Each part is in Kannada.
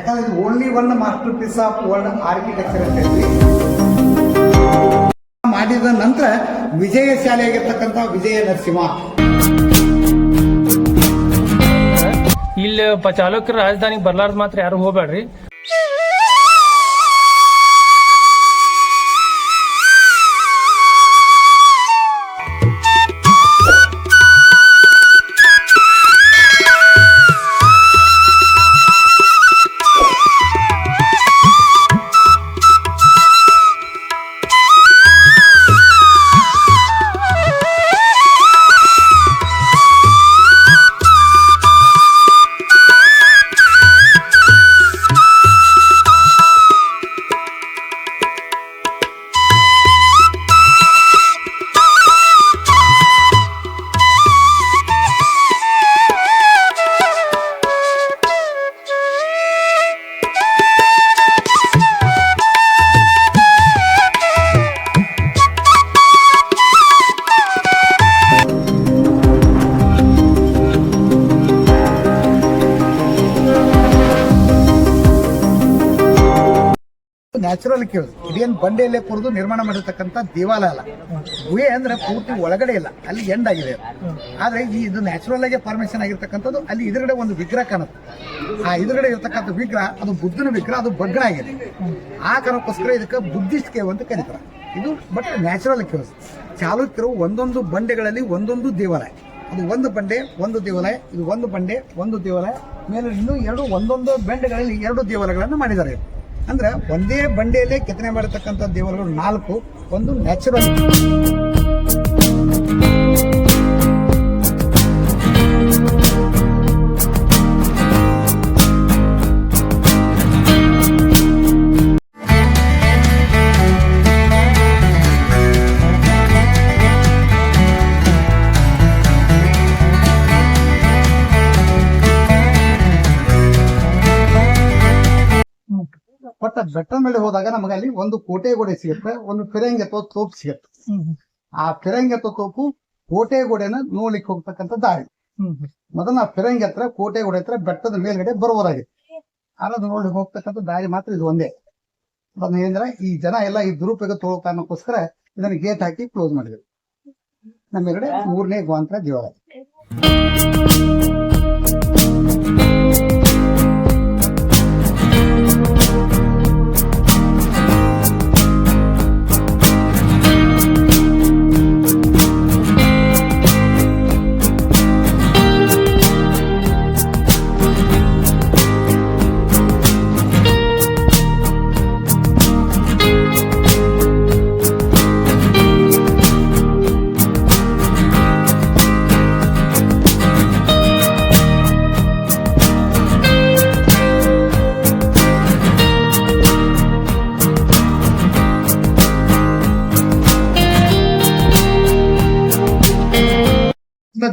ಯಾಕಂದ್ರೆ ಇದು only one masterpiece of world architecture ಅಂತ ಹೇಳಿ ಮಾಡಿದ ನಂತರ ವಿಜಯ ಶಾಲೆಯಾಗಿರ್ತಕ್ಕಂಥ ವಿಜಯ ನರಸಿಂಹ. ಇಲ್ಲಿ ಚಾಲುಕ್ಯರ ರಾಜಧಾನಿಗೆ ಬರ್ಲಾರ್ದು ಮಾತ್ರ ಯಾರು ಹೋಗ್ಬೇಡ್ರಿ? ನ್ಯಾಚುರಲ್ ಕೇವ್ಸ್ ಇದೇನು ಬಂಡೆಯಲ್ಲೇ ಕುರಿದು ನಿರ್ಮಾಣ ಮಾಡಿರ್ತಕ್ಕಂಥ ದೇವಾಲಯ ಅಲ್ಲ. ಗುಹೆ ಅಂದ್ರೆ ಪೂರ್ತಿ ಒಳಗಡೆ ಇಲ್ಲ. ಅಲ್ಲಿ ಎಂಡ್ ಆಗಿದೆ. ಆದ್ರೆ ಈ ಇದು ನ್ಯಾಚುರಲ್ ಆಗಿ ಫಾರ್ಮೇಶನ್ ಆಗಿರ್ತಕ್ಕಂಥದ್ದು, ಅಲ್ಲಿ ಎದುರುಗಡೆ ಒಂದು ವಿಗ್ರಹ ಕಾಣುತ್ತೆ. ಆ ಎದುರುಗಡೆ ಇರತಕ್ಕಂಥ ವಿಗ್ರಹ, ಅದು ಬುದ್ಧನ ವಿಗ್ರಹ, ಅದು ಬಗ್ಗಣ ಆಗಿದೆ. ಆ ಕಾರಣಕ್ಕೋಸ್ಕರ ಇದಕ್ಕೆ ಬುದ್ಧಿಸ್ಟ್ ಕೇವ್ ಅಂತ ಕರೀತಾರೆ. ಇದು ಬಟ್ ನ್ಯಾಚುರಲ್ ಕೇವ್ಸ್ ಚಾಲುಕ್ಯರು ಒಂದೊಂದು ಬಂಡೆಗಳಲ್ಲಿ ಒಂದೊಂದು ದೇವಾಲಯ. ಅದು ಒಂದು ಬಂಡೆ, ಒಂದು ದೇವಾಲಯ, ಇದು ಒಂದು ಬಂಡೆ, ಒಂದು ದೇವಾಲಯ, ಮೇಲೆ ಇನ್ನೂ ಎರಡು ಒಂದೊಂದು ಬಂಡೆಗಳಲ್ಲಿ ಎರಡು ದೇವಾಲಯಗಳನ್ನು ಮಾಡಿದ್ದಾರೆ. ಅಂದ್ರೆ ಒಂದೇ ಬಂಡೆಯಲ್ಲೇ ಕೆತ್ತನೆ ಮಾಡಿರ್ತಕ್ಕಂಥ ದೇವರುಗಳು ನಾಲ್ಕು ಒಂದು ನ್ಯಾಚುರಲ್ ಬಟ್ ಬೆಟ್ಟದ ಮೇಲೆ ಹೋದಾಗ ನಮಗೆ ಅಲ್ಲಿ ಒಂದು ಕೋಟೆ ಗೋಡೆ ಸಿಗುತ್ತೆ, ಒಂದು ಫಿರಂಗಿ ಅಥವಾ ತೋಪು ಸಿಗುತ್ತೆ. ಆ ಫಿರಂಗಿ ಅಥವಾ ತೋಪು ಕೋಟೆ ಗೋಡೆನ ನೋಡ್ಲಿಕ್ಕೆ ಹೋಗ್ತಕ್ಕಂಥ ದಾರಿ. ಮೊದಲ ಫಿರಂಗಿ ಹತ್ರ, ಕೋಟೆ ಗೋಡೆ ಹತ್ರ ಬೆಟ್ಟದ ಮೇಲ್ಗಡೆ ಬರುವುದಾಗಿತ್ತು ಆ ಅದು ನೋಡ್ಲಿಕ್ಕೆ ಹೋಗ್ತಕ್ಕಂಥ ದಾರಿ ಮಾತ್ರ ಇದು ಒಂದೇ. ಅದನ್ನ ಏನಂದ್ರೆ, ಈ ಜನ ಎಲ್ಲ ಈ ದುರುಪಯೋಗ ತಗೊಳ್ತಾ ಅನ್ನೋಕ್ಕೋಸ್ಕರ ಇದನ್ನ ಗೇಟ್ ಹಾಕಿ ಕ್ಲೋಸ್ ಮಾಡಿದ್ರು. ನಮ್ಮ ಎದುರುಗಡೆ ಮೂರನೇ ಗೋಂತ್ರ ದೇವಾಲಯ.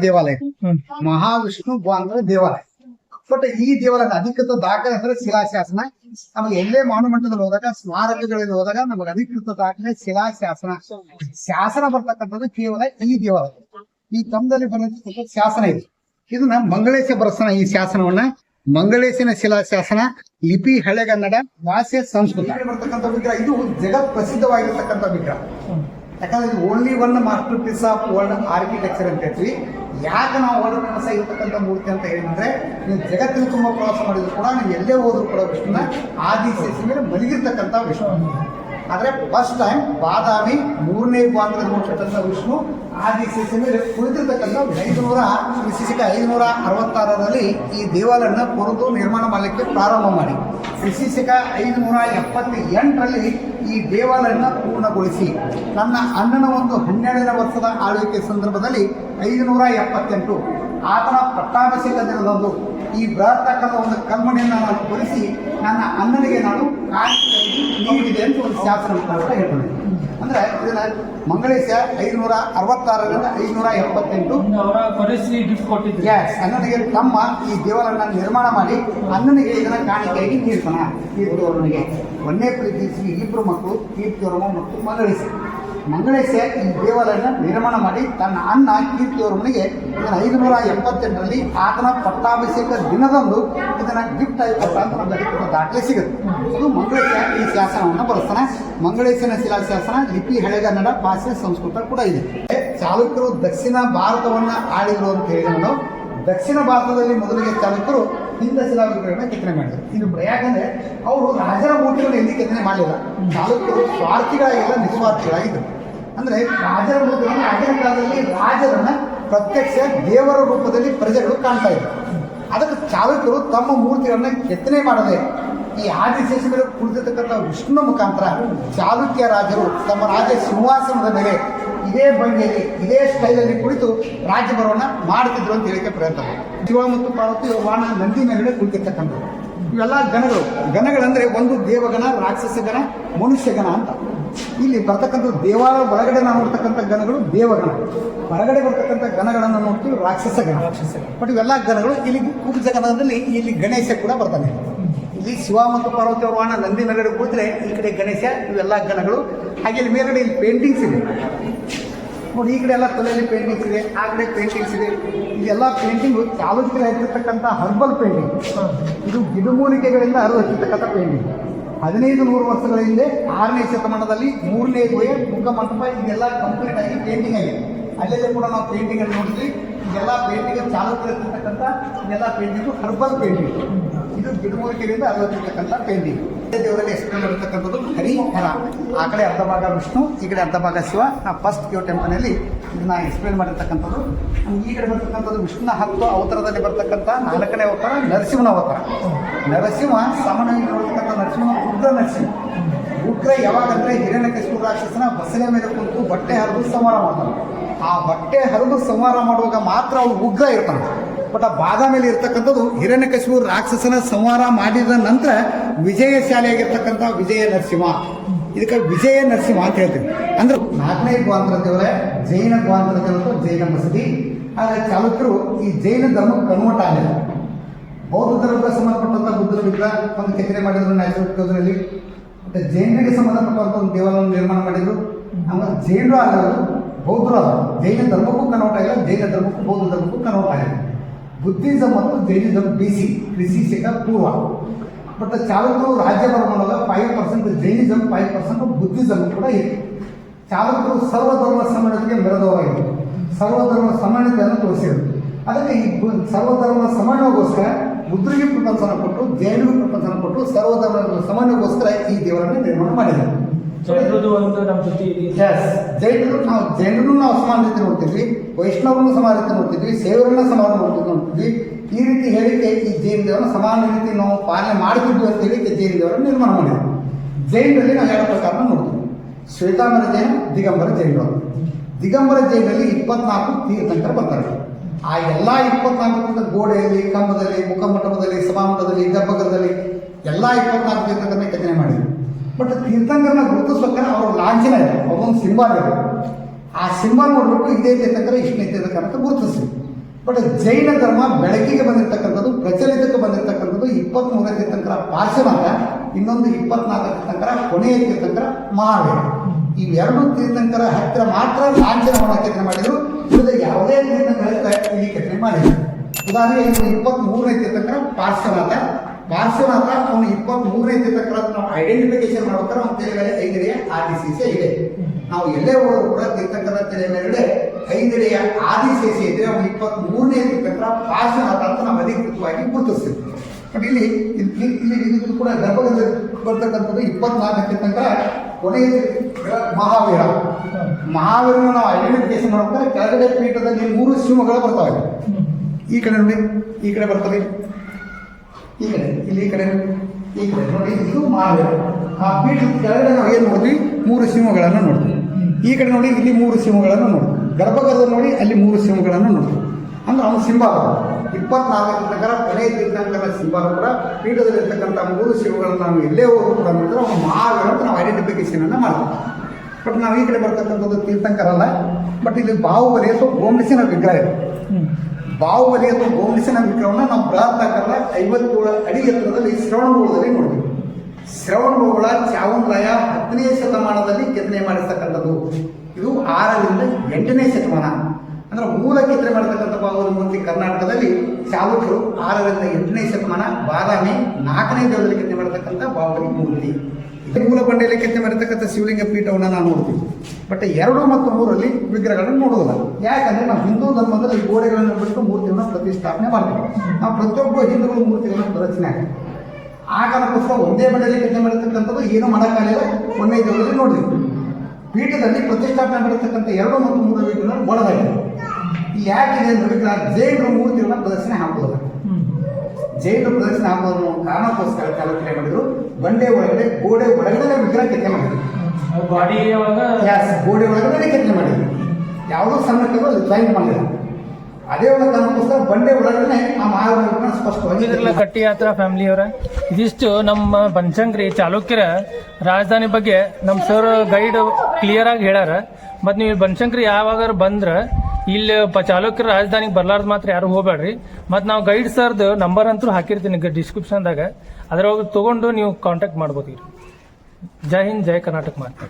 ದೇವಾಲಯ. ಮಹಾವಿಷ್ಣು ಅಂದ್ರೆ ದೇವಾಲಯ. ಬಟ್ ಈ ದೇವಾಲಯದ ಅಧಿಕೃತ ದಾಖಲೆ ಅಂದ್ರೆ ಶಿಲಾಶಾಸನ. ನಮಗೆ ಎಲ್ಲೇ ಮಾನುಮೆಂಟದಲ್ಲಿ ಹೋದಾಗ ಸ್ಮಾರಕಗಳಲ್ಲಿ ಹೋದಾಗ ನಮಗೆ ಅಧಿಕೃತ ದಾಖಲೆ ಶಿಲಾಶಾಸನ. ಶಾಸನ ಬರ್ತಕ್ಕಂಥದ್ದು ಕೇವಲ ಈ ದೇವಾಲಯ. ಈ ಕಂಬದಲ್ಲಿ ಬರತಕ್ಕಂಥ ಶಾಸನ ಇದೆ. ಇದನ್ನ ಮಂಗಳೇಶ ಬರಸನ ಈ ಶಾಸನವನ್ನ. ಮಂಗಳೇಶನ ಶಿಲಾಶಾಸನ ಲಿಪಿ ಹಳೆಗನ್ನಡ ಭಾಷೆ ಸಂಸ್ಕೃತ. ಬರ್ತಕ್ಕಂಥ ವಿಗ್ರಹ. ಇದು ಜಗತ್ ಪ್ರಸಿದ್ಧವಾಗಿರ್ತಕ್ಕಂಥ ವಿಗ್ರಹ. ಯಾಕಂದ್ರೆ only one masterpiece of world architecture ಅಂತ ಹೇಳ್ತೀವಿ. ಯಾಕೆ ನಾವು ಮನಸ್ಸ ಇರ್ತಕ್ಕಂಥ ಮೂರ್ತಿ ಅಂತ ಹೇಳಿದ್ರೆ, ನೀವು ಜಗತ್ತಿನ ತುಂಬ ಪ್ರವಾಸ ಮಾಡಿದ್ರು ಕೂಡ ನೀವು ಎಲ್ಲೇ ಹೋದ್ರು ಕೂಡ ವಿಷ್ಣುನ ಆದಿ ಶೇಷ ಮೇಲೆ ಮಲಗಿರ್ತಕ್ಕಂಥ ವಿಷ್ಣು. ಆದ್ರೆ ಫಸ್ಟ್ ಟೈಮ್ ಬಾದಾಮಿ ಮೂರನೇ ಬಾಂಧವ್ಯ ನೋಡ್ತಕ್ಕಂಥ ವಿಷ್ಣು ಆದಿ ಶೇಷ ಮೇಲೆ ಕುಳಿತಿರ್ತಕ್ಕಂಥ ಐದುನೂರ ವಿಶೇಷಕ್ಕೆ ಐದುನೂರ ಅರವತ್ತಾರರಲ್ಲಿ ಈ ದೇವಾಲಯನ ಕೊರೆದು ನಿರ್ಮಾಣ ಮಾಡಲಿಕ್ಕೆ ಪ್ರಾರಂಭ ಮಾಡಿ. ವಿಶೇಷಕ ಐದುನೂರ ಎಪ್ಪತ್ತ ಎಂಟರಲ್ಲಿ ಈ ದೇವಾಲಯನ ಪೂರ್ಣಗೊಳಿಸಿ. ನನ್ನ ಅಣ್ಣನ ಒಂದು ಹನ್ನೆರಡನೇ ವರ್ಷದ ಆಳ್ವಿಕೆ ಸಂದರ್ಭದಲ್ಲಿ ಐದುನೂರ ಎಪ್ಪತ್ತೆಂಟು ಆತನ ಪಟ್ಟಾಭಿಷೇಕ ದಿನದಂದು ಈ ಬರತಕ್ಕಂಥ ಒಂದು ಕಲ್ಮಣಿಯನ್ನು ನಾನು ಕೊರಿಸಿ ನನ್ನ ಅಣ್ಣನಿಗೆ ನಾನು ನೀಡಿದೆ ಅಂತ ಒಂದು ಶಾಸನ ಮುಖಾಂತರ ಹೇಳ್ತೇನೆ ಅಂದರೆ ಇದನ್ನು ಮಂಗಳೇಶ ಐದುನೂರ ಅರವತ್ತಾರರಿಂದ ಐದುನೂರ ಎಪ್ಪತ್ತೆಂಟು ಗ್ಯಾಸ್ ಅಣ್ಣನಿಗೆ ತಮ್ಮ ಈ ದೇವಾಲಯನ ನಿರ್ಮಾಣ ಮಾಡಿ ಅಣ್ಣನಿಗೆ ಇದನ್ನು ಕಾಣಿಕೆಯಾಗಿ ನೀಡ್ತಾನೆ ಕೀರ್ತಿಯವರನಿಗೆ ಒಂದೇ ಪ್ರೀತಿಸಿ ಇಬ್ಬರು ಮಕ್ಕಳು ಕೀರ್ತಿ ಮತ್ತು ಮಂಗಳೇಶ. ಮಂಗಳೇಶ ಈ ದೇವಾಲಯನ ನಿರ್ಮಾಣ ಮಾಡಿ ತನ್ನ ಅಣ್ಣ ಕೀರ್ತಿಯವರವನಿಗೆ ಮನೆಗೆ ಐದುನೂರ ಎಪ್ಪತ್ತೆಂಟರಲ್ಲಿ ಆತನ ಪಟ್ಟಾಭಿಷೇಕ ದಿನದಂದು ಇದನ್ನ ಗಿಫ್ಟ್ ಆಗಿ ಅಂತ ದಾಖಲೆ ಸಿಗುತ್ತೆ. ಇದು ಮಂಗಳೇಶ ಈ ಶಾಸನವನ್ನು ಬಳಸ್ತಾನೆ ಮಂಗಳೇಶನ ಶಿಲಾಶಾಸನ ಲಿಪಿ ಹಳೆಗನ್ನಡ ಭಾಷೆ ಸಂಸ್ಕೃತ ಕೂಡ ಇದೆ. ಚಾಲುಕ್ಯರು ದಕ್ಷಿಣ ಭಾರತವನ್ನ ಆಳಿದರು ಅಂತ ಹೇಳಿ ನಾವು ದಕ್ಷಿಣ ಭಾರತದಲ್ಲಿ ಮೊದಲಿಗೆ ಚಾಲುಕ್ಯರು ಹಿಂದ ಶಿಲಾವಿಗ್ರಹಗಳನ್ನ ಕೆತ್ತನೆ ಮಾಡಿದರು. ಇದು ಯಾಕಂದ್ರೆ ಅವರು ರಾಜರ ಮೂರ್ತಿಗಳು ಎಲ್ಲಿ ಕೆತ್ತನೆ ಮಾಡಲಿಲ್ಲ. ಚಾಲುಕ್ಯರು ಸ್ವಾರ್ಥಿಗಳಾಗಿಲ್ಲ ನಿಸ್ವಾರ್ಥಿಗಳಾಗಿದ್ದರು ಅಂದ್ರೆ ರಾಜರ ಆಗಿನ ಕಾಲದಲ್ಲಿ ರಾಜರನ್ನ ಪ್ರತ್ಯಕ್ಷ ದೇವರ ರೂಪದಲ್ಲಿ ಪ್ರಜೆಗಳು ಕಾಣ್ತಾ ಇದ್ರು. ಅದಕ್ಕೆ ಚಾಲುಕ್ಯರು ತಮ್ಮ ಮೂರ್ತಿಗಳನ್ನ ಕೆತ್ತನೆ ಮಾಡದೆ ಈ ಆದಿಶೇಷಗಳು ಕುಳಿತಿರ್ತಕ್ಕಂಥ ವಿಷ್ಣು ಮುಖಾಂತರ ಚಾಲುಕ್ಯ ರಾಜರು ತಮ್ಮ ರಾಜ ಸಿಂಹಾಸನದ ಮೇಲೆ ಇದೇ ಭಂಗಿಯಲ್ಲಿ, ಇದೇ ಸ್ಟೈಲಲ್ಲಿ ಕುಳಿತು ರಾಜ್ಯಭರವನ್ನ ಮಾಡ್ತಿದ್ರು ಅಂತ ಹೇಳಿಕೆ ಪ್ರಯತ್ನ ಶಿವ ಮತ್ತು ಪಾರ್ವತಿ ವಾಣ ನಂದಿ ಮೇಲೆ ಕುಳಿತಿರ್ತಕ್ಕಂಥದ್ದು ಇವೆಲ್ಲ ಗಣಗಳು. ಗಣಗಳಂದ್ರೆ ಒಂದು ದೇವಗಣ ರಾಕ್ಷಸ ಗಣ ಮನುಷ್ಯ ಗಣ ಅಂತ. ಇಲ್ಲಿ ಬರ್ತಕ್ಕಂಥ ದೇವಾಲಯ ಒಳಗಡೆ ನಾವು ನೋಡ್ತಕ್ಕಂಥ ಗಣಗಳು ದೇವಗಣ. ಹೊರಗಡೆ ಬರ್ತಕ್ಕಂಥ ಗಣಗಳನ್ನು ನೋಡ್ತೀವಿ ರಾಕ್ಷಸ ಗಣ. ರಾಕ್ಷಸ ಬಟ್ ಇವೆಲ್ಲ ಗಣಗಳು ಇಲ್ಲಿ ಕುಬ್ಜ ಗಣದಲ್ಲಿ ಇಲ್ಲಿ ಗಣೇಶ ಕೂಡ ಬರ್ತಾನೆ. ಇಲ್ಲಿ ಶಿವ ಮತ್ತು ಪಾರ್ವತಿ ಅವರು ವಾಣ ನಂದಿ ಕೂತ್ರೆ ಈ ಕಡೆ ಗಣೇಶ, ಇವೆಲ್ಲ ಗಣಗಳು. ಹಾಗೆ ಇಲ್ಲಿ ಮೇಲ್ಗಡೆ ಇಲ್ಲಿ ಪೇಂಟಿಂಗ್ಸ್ ಇದೆ. ನೋಡಿ, ಈ ಕಡೆ ಎಲ್ಲ ತಲೆಯಲ್ಲಿ ಪೇಂಟಿಂಗ್ಸ್ ಇದೆ, ಆ ಕಡೆ ಪೇಂಟಿಂಗ್ಸ್ ಇದೆ. ಇದೆಲ್ಲ ಪೇಂಟಿಂಗು ಚಾಲುಕ್ಯರ ಹಚ್ಚಿರ್ತಕ್ಕಂಥ ಹರ್ಬಲ್ ಪೇಂಟಿಂಗ್ ಇದು ಗಿಡಮೂಲಿಕೆಗಳಿಂದ ಹರಿದು ಹಚ್ಚಿರ್ತಕ್ಕಂಥ ಪೇಂಟಿಂಗ್ ಹದಿನೈದು ನೂರು ವರ್ಷಗಳ ಹಿಂದೆ ಆರನೇ ಶತಮಾನದಲ್ಲಿ ಮೂರನೇ ಗುಹೆ ಮುಖಮಂಟಪ ಇದೆಲ್ಲ ಕಂಪ್ಲೀಟ್ ಆಗಿ ಪೇಂಟಿಂಗ್ ಆಗಿದೆ. ಅಲ್ಲೆಲ್ಲ ಕೂಡ ನಾವು ಪೇಂಟಿಂಗ್ ಅಲ್ಲಿ ನೋಡಿದ್ವಿ. ಇದೆಲ್ಲ ಪೇಂಟಿಂಗ್ ಚಾಲುಕ್ಯರು ಹಚ್ಚಿರ್ತಕ್ಕಂಥ ಇದೆಲ್ಲ ಪೇಂಟಿಂಗು ಹರ್ಬಲ್ ಪೇಂಟಿಂಗ್ ಇದು ಗಿಡಮೂಲಿಕೆಯಿಂದ ಅರವತ್ತಿರ್ತಕ್ಕಂಥ ಪೇಂಟಿಂಗ್ ದೇವರಲ್ಲಿ ಎಕ್ಸ್ಪ್ಲೇನ್ ಹರಿ ಹರಿಹರ. ಆ ಕಡೆ ಅರ್ಧ ಭಾಗ ವಿಷ್ಣು, ಈ ಕಡೆ ಅರ್ಧ ಭಾಗ ಶಿವ. ನಾ ಫಸ್ಟ್ ಕ್ಯೂ ಟೆಂಪಲ್ನಲ್ಲಿ ಇದನ್ನ ಎಕ್ಸ್ಪ್ಲೇನ್ ಮಾಡಿರ್ತಕ್ಕಂಥದ್ದು. ಈ ಕಡೆ ಬರ್ತಕ್ಕಂಥದ್ದು ವಿಷ್ಣುನ ಹತ್ತು ಅವತಾರದಲ್ಲಿ ಬರ್ತಕ್ಕಂಥ ನಾಲ್ಕನೇ ಅವತಾರ ನರಸಿಂಹನ ಅವತಾರ. ನರಸಿಂಹ ಸಾಮಾನ್ಯವಾಗಿ ನರಸಿಂಹ ಉಗ್ರ ನರಸಿಂಹ. ಉಗ್ರ ಯಾವಾಗಂದ್ರೆ ಹಿರಣ್ಯಕೇಶ್ವರ ರಾಕ್ಷಸನ ಬಸಲೆ ಮೇಲೆ ಕುಂತು ಬಟ್ಟೆ ಹರಿದು ಸಂಹಾರ ಮಾಡ್ತಾನೆ. ಆ ಬಟ್ಟೆ ಹರಿದು ಸಂಹಾರ ಮಾಡುವಾಗ ಮಾತ್ರ ಅವನು ಉಗ್ರ ಇರ್ತಾನೆ. ಬಟ್ ಆ ಬಾದಾಮಿಯಲ್ಲಿ ಇರ್ತಕ್ಕಂಥದ್ದು ಹಿರಣ್ಯಕಶಿಪು ರಾಕ್ಷಸನ ಸಂಹಾರ ಮಾಡಿದ ನಂತರ ವಿಜಯಶಾಲಿಯಾಗಿರ್ತಕ್ಕಂಥ ವಿಜಯ ನರಸಿಂಹ. ಇದಕ್ಕೆ ವಿಜಯ ನರಸಿಂಹ ಅಂತ ಹೇಳ್ತೀವಿ. ಅಂದ್ರೆ ನಾಲ್ಕನೇ ಗ್ವಾಂತರ ದೇವರೇ ಜೈನ ಗ್ವಾಂತರ ದೇವರು ಜೈನ ಮಸೀದಿ. ಆದರೆ ಚಾಲುಕ್ಯರು ಈ ಜೈನ ಧರ್ಮಕ್ಕೆ ಕನ್ವರ್ಟ್ ಆಗಲಿಲ್ಲ. ಬೌದ್ಧ ಧರ್ಮಕ್ಕೆ ಸಂಬಂಧಪಟ್ಟಂಥ ಬುದ್ಧನ ವಿಗ್ರಹ ಒಂದು ಕೆತ್ತನೆ ಮಾಡಿದ್ರು, ನ್ಯಾಚುರಲ್ ಮತ್ತೆ ಜೈನರಿಗೆ ಸಂಬಂಧಪಟ್ಟಂಥ ಒಂದು ದೇವಾಲಯವನ್ನು ನಿರ್ಮಾಣ ಮಾಡಿದ್ರು. ಆಮೇಲೆ ಜೈನರು ಆಗಿರೋದು ಬೌದ್ಧರು ಜೈನ ಧರ್ಮಕ್ಕೂ ಕನ್ವರ್ಟ್ ಆಗಿಲ್ಲ, ಜೈನ ಧರ್ಮಕ್ಕೂ ಬೌದ್ಧ ಧರ್ಮಕ್ಕೂ ಕನ್ವರ್ಟ್ ಆಗಿಲ್ಲ. ಬುದ್ಧಿಸಮ್ ಮತ್ತು ಜೈನಿಸಮ್ ಬಿ ಸಿ ಕ್ರಿಸಿ ಶಕ ಪೂರ್ವ. ಬಟ್ ಚಾಲುಕ್ಯರು ರಾಜ್ಯ ಮಾಡುವಾಗ five percent Jainism five percent Buddhism ಕೂಡ ಇತ್ತು ಚಾಲುಕ್ಯರು ಸರ್ವಧರ್ಮ ಸಮಾನತೆಗೆ ಮೆರೆದವರಾಗಿದ್ದರು ಸರ್ವಧರ್ಮ ಸಮಾನತೆಯನ್ನು ತೋರಿಸಿದರು ಅದಕ್ಕೆ ಈ ಸರ್ವಧರ್ಮ ಸಮಾನಗೋಸ್ಕರ ಬುದ್ಧರಿಗೆ ಪ್ರಪಂಚನ ಕೊಟ್ಟು ಜೈನಿಗೂ ಪ್ರಪಂಚನ ಕೊಟ್ಟು ಸರ್ವಧರ್ಮ ಸಮಾನಗೋಸ್ಕರ ಈ ದೇವರನ್ನು ನಿರ್ಮಾಣ ಮಾಡಿದರು ಜೈನರು ನಾವು ಜೈನರು ನಾವು ಸಮಾನತೆ ರೀತಿ ನೋಡ್ತಿದ್ವಿ. ವೈಷ್ಣವರನ್ನು ಸಮಾನ ನೋಡ್ತಿದ್ವಿ ಸೇವರನ್ನ ಸಮಾನ ನೋಡ್ತಿದ್ವಿ ನೋಡ್ತಿದ್ವಿ. ಈ ರೀತಿ ಹೇಳಿಕೆ ಈ ಜೈನ ದೇವರನ್ನ ಸಮಾನ ರೀತಿ ನಾವು ಪಾಲನೆ ಮಾಡ್ತಿದ್ವಿ ಅಂತ ಹೇಳಿ ಜೈನ ದೇವರನ್ನು ನಿರ್ಮಾಣ ಮಾಡಿದ್ವಿ. ಜೈನರಲ್ಲಿ ನಾವು ಎರಡು ಪ್ರಕಾರನ ನೋಡ್ತೀವಿ. ಶ್ವೇತಾಂಬರ ಜೈನ, ದಿಗಂಬರ ಜೈನರು. ದಿಗಂಬರ ಜೈನಲ್ಲಿ ಇಪ್ಪತ್ನಾಲ್ಕು ತೀರ್ಥಂಕರು ಬರ್ತಾರೆ. ಆ ಎಲ್ಲ ಇಪ್ಪತ್ನಾಲ್ಕು ಗೋಡೆಯಲ್ಲಿ, ಕಂಬದಲ್ಲಿ, ಮುಖಮಂಟಪದಲ್ಲಿ, ಸಭಾಮಂಟಪದಲ್ಲಿ, ಗರ್ಭಗೃಹದಲ್ಲಿ ಎಲ್ಲ ಇಪ್ಪತ್ನಾಲ್ಕು ತೀರ್ಥಂಕರನ್ನ ಕೆತ್ತನೆ ಮಾಡಿದ್ರು. ಬಟ್ ತೀರ್ಥಂಕರನ್ನ ಗುರುತಿಸ್ಬೇಕಾದ್ರೆ ಅವ್ರ ಲಾಂಛನ ಇದೆ ಅವರೊಂದು ಸಿಂಬಾಲ್ ಇದೆ ಆ ಸಿಂಬಲ್ ನೋಡ್ಬಿಟ್ಟು ಇದೇ ತೀರ್ಥಂಕರ ಇಷ್ಟನೇ ಇದೆ ಅಂತ ಗುರುತಿಸ್ತೀವಿ. ಬಟ್ ಜೈನ ಧರ್ಮ ಬೆಳಕಿಗೆ ಬಂದಿರತಕ್ಕಂಥದ್ದು, ಪ್ರಚಲಿತಕ್ಕೆ ಬಂದಿರತಕ್ಕಂಥದ್ದು ಇಪ್ಪತ್ಮೂರನೇ ತನಕ ಪಾರ್ಶ್ವನಾಥ, ಇನ್ನೊಂದು ಇಪ್ಪತ್ನಾಲ್ಕಕ್ಕೆ ತನಕ ಕೊನೆಯ ತನಕ ಮಹಾವೀರ ಇವೆರಡು ತೀರ್ಥಂಕರ ಹತ್ತಿರ ಮಾತ್ರ ಲಾಂಛನವನ್ನು ಕೆತ್ತನೆ ಮಾಡಿದ್ರು. ಉಳಿದ ಯಾವುದೇ ತೀರ್ಥಂಕರ ಇಲ್ಲಿ ಕೆತ್ತನೆ ಮಾಡಿದ್ರು. ಉದಾಹರಣೆಗೆ ಇವನು ಇಪ್ಪತ್ತ್ ಮೂರನೇ ತೀರ್ಥಂಕರ ಪಾರ್ಶ್ವನಾಥ. ಪಾರ್ಶ್ವನಾಥ ಅವನು ಇಪ್ಪತ್ತ್ ಮೂರನೇ ತೀರ್ಥಂಕರ ನಾವು ಐಡೆಂಟಿಫಿಕೇಶನ್ ಮಾಡ್ಬೇಕಾದ್ರೆ ಅವನ ತೆಲುಗಡೆ ಐದನೇ ಆರ್ ಡಿ ಸಿ ಸಿ ಇದೆ. ನಾವು ಎಲ್ಲೇ ಹೋದ್ರು ಕೂಡ ತೀರ್ಥಂಕರ ತಲೆ ಮೇಲ್ಗಡೆ ಆದಿ ಸೇಸಿ ಇದ್ರೆ ಅವನು ಇಪ್ಪತ್ತ್ ಮೂರನೇ ತೀರ್ಥಂಕರ ಪಾರ್ಶ್ವನಾಥ ಅಂತ ನಾವು ಅಧಿಕೃತವಾಗಿ ಗುರುತಿಸ್ತೀವಿ. ಬಟ್ ಇಲ್ಲಿ ಇಲ್ಲಿ ಇದು ಕೂಡ ಗರ್ಭದಲ್ಲಿ ಬರ್ತಕ್ಕಂಥದ್ದು ಇಪ್ಪತ್ನಾಲ್ಕು ತೀರ್ಥಂಕರ ಕೊನೆಯ ಮಹಾವೀರ. ಮಹಾವೀರನ ನಾವು ಐಡೆಂಟಿಫಿಕೇಶನ್ ಮಾಡ್ಬೇಕಾದ್ರೆ ಕೆಳಗಡೆ ಪೀಠದಲ್ಲಿ ಮೂರು ಸಿಂಹಗಳು ಬರ್ತಾವೆ. ಈ ಕಡೆ ನೋಡಿ, ಈ ಕಡೆ ಬರ್ತವೆ ಈ ಕಡೆ, ಇಲ್ಲಿ ಈ ಕಡೆ ಈ ಕಡೆ ನೋಡಿ, ಇದು ಮಹಾವೀರ. ಆ ಪೀಠದ ಕೆಳಗಡೆ ನಾವು ಏನು ನೋಡ್ತೀವಿ? ಮೂರು ಸಿಂಹಗಳನ್ನು ನೋಡ್ತೀವಿ. ಈ ಕಡೆ ನೋಡಿ ಇಲ್ಲಿ ಮೂರು ಸಿಂಹಗಳನ್ನು ನೋಡಿ. ಗರ್ಭಗೃಹದಲ್ಲಿ ನೋಡಿ ಅಲ್ಲಿ ಮೂರು ಸಿಂಹಗಳನ್ನು ನೋಡಿ. ಅಂದ್ರೆ ಅವನು ಸಿಂಬಾಲ ಇಪ್ಪತ್ನಾಲ್ಕು ತೀರ್ಥಂಕರ ಕೊನೆಯ ತೀರ್ಥಂಕರ ಸಿಂಬಾಲ ಕೂಡ ಪೀಠದಲ್ಲಿರ್ತಕ್ಕಂಥ ಮೂರು ಸಿಂಹಗಳನ್ನು ನಾವು ಎಲ್ಲೇ ಹೋದ್ರು ಕೂಡ ನೋಡಿದ್ರೆ ಅವನು ಮಹಾವೀರ ಅಂತ ನಾವು ಐಡೆಂಟಿಫಿಕೇಶನ್ ಅನ್ನ ಮಾಡ್ತೀವಿ. ಬಟ್ ನಾವು ಈ ಕಡೆ ಬರ್ತಕ್ಕಂಥದ್ದು ತೀರ್ಥಂಕರಲ್ಲ ಬಟ್ ಇಲ್ಲಿ ಬಾಹುಬಲಿ ಅಥವಾ ಗೋಮಡಿಸಿನ ವಿಗ್ರಹ ಇದೆ. ಬಾಹುಬಲಿ ಅಥವಾ ಗೋಮಡಿಸಿನ ವಿಗ್ರಹವನ್ನು ನಾವು ಬೃಹತ್ ಆಕಾರದ ಐವತ್ತೇಳು ಅಡಿ ಎತ್ತರದಲ್ಲಿ ಶ್ರವಣಗೋಳದಲ್ಲಿ ನೋಡ್ತೀವಿ. ಶ್ರವಣಬೆಳಗೊಳ ರಾಯ ಹತ್ತನೇ ಶತಮಾನದಲ್ಲಿ ಕೆತ್ತನೆ ಮಾಡಿರ್ತಕ್ಕಂಥದ್ದು. ಇದು ಆರರಿಂದ ಎಂಟನೇ ಶತಮಾನ. ಅಂದ್ರೆ ಮೂಲ ಕೆತ್ತನೆ ಮಾಡತಕ್ಕಂಥ ಬಾಹುಬಲಿ ಮೂರ್ತಿ ಕರ್ನಾಟಕದಲ್ಲಿ. ಚಾಲುಕ್ಯರು ಆರರಿಂದ ಎಂಟನೇ ಶತಮಾನ, ಬಾದಾಮಿ ನಾಲ್ಕನೇ ದೇವದಲ್ಲಿ ಕೆತ್ತನೆ ಮಾಡತಕ್ಕಂಥ ಬಾಹುಬಲಿ ಮೂರ್ತಿ ಇದು ಮೂಲ ಬಂಡೆಯಲ್ಲಿ ಕೆತ್ತನೆ ಮಾಡಿರ್ತಕ್ಕಂಥ ಶಿವಲಿಂಗ ಪೀಠವನ್ನು ನಾವು ನೋಡ್ತೀವಿ. ಬಟ್ ಎರಡು ಮತ್ತು ಮೂರಲ್ಲಿ ವಿಗ್ರಹಗಳನ್ನು ನೋಡೋದಿಲ್ಲ. ಯಾಕಂದ್ರೆ ನಾವು ಹಿಂದೂ ಧರ್ಮದಲ್ಲಿ ಗೋಡೆಗಳನ್ನು ಬಿಟ್ಟು ಮೂರ್ತಿಗಳನ್ನು ಪ್ರತಿಷ್ಠಾಪನೆ ಮಾಡ್ತೀವಿ. ನಾವು ಪ್ರತಿಯೊಬ್ಬ ಹಿಂದೂಗಳ ಮೂರ್ತಿಗಳನ್ನು ಪ್ರದರ್ಶನೆ ಆಗ್ತೀವಿ ಆ ಕಾರಣಕ್ಕೋಸ್ಕರ ಒಂದೇ ಮಂಡಳಿ ಕೆತ್ತನೆ ಮಾಡಿರ್ತಕ್ಕಂಥದ್ದು ಏನೂ ಮಾಡೋಕ್ಕಾಗಲಿಲ್ಲ. ಒಂದೇ ದೇವರಲ್ಲಿ ನೋಡಿದ್ವಿ ಪೀಠದಲ್ಲಿ ಪ್ರತಿಷ್ಠಾಪನೆ ಮಾಡಿರ್ತಕ್ಕಂಥ ಎರಡು ಮತ್ತು ಮೂರು ವಿಗ್ರಹಗಳು ಒಳಗಾಗಿದೆ ಯಾಕಿದೆ ವಿಗ್ರಹ ಜೈನರು ಮೂರ್ತಿಗಳನ್ನ ಪ್ರದರ್ಶನ ಹಾಕೋದಿಲ್ಲ ಜೈನರು ಪ್ರದರ್ಶನ ಹಾಕೋದ್ರ ಕಾರಣಕ್ಕೋಸ್ಕರ ಚಾಲುಕ್ಯ ಮಾಡಿದ್ರು. ಬಂಡೆ ಒಳಗಡೆ ಗೋಡೆ ಒಳಗಡೆ ವಿಗ್ರಹ ಕೆತ್ತನೆ ಮಾಡಿದ್ರು ಗಾಡಿ ಒಳಗಡೆ ಕೆತ್ತನೆ ಮಾಡಿದ್ರು ಯಾವುದೋ ಸಣ್ಣ ಕಲ್ಲು ಜಾಯಿನ್ ಮಾಡಿಲ್ಲ ಅದೇ ಒಂದು ಪುಸ್ತಕ ಬಂಡೆ ಒಳಗಡೆ ಆ ಮಹಾಭಾರತ ಸ್ಪಷ್ಟವಾಗಿ ಕಟ್ಟಿ ಯಾತ್ರಾ ಫ್ಯಾಮಿಲಿ ಅವರ? ಇದಿಷ್ಟು ನಮ್ಮ ಬನಶಂಕರಿ ಚಾಲುಕ್ಯರ ರಾಜಧಾನಿ ಬಗ್ಗೆ ನಮ್ಮ ಸರ್ ಗೈಡ್ ಕ್ಲಿಯರ್ ಆಗಿ ಹೇಳಾರ ಮತ್ತು ನೀವು ಬನಶಂಕರಿ ಯಾವಾಗ ಬಂದ್ರೆ ಇಲ್ಲಿ ಪ ಚಾಲುಕ್ಯರ ರಾಜಧಾನಿಗೆ ಬರ್ಲಾರ್ದು ಮಾತ್ರ ಯಾರು ಹೋಗ್ಬೇಡ್ರಿ ಮತ್ತು ನಾವು ಗೈಡ್ ಸರ್ದು ನಂಬರ್ ಅಂತೂ ಹಾಕಿರ್ತೀನಿ ಡಿಸ್ಕ್ರಿಪ್ಷನ್ದಾಗ ಅದ್ರೊಳಗೆ ತೊಗೊಂಡು ನೀವು ಕಾಂಟ್ಯಾಕ್ಟ್ ಮಾಡ್ಬೋದು ಜೈ ಹಿಂದ್ ಜೈ ಕರ್ನಾಟಕ ಮಾತ್ರ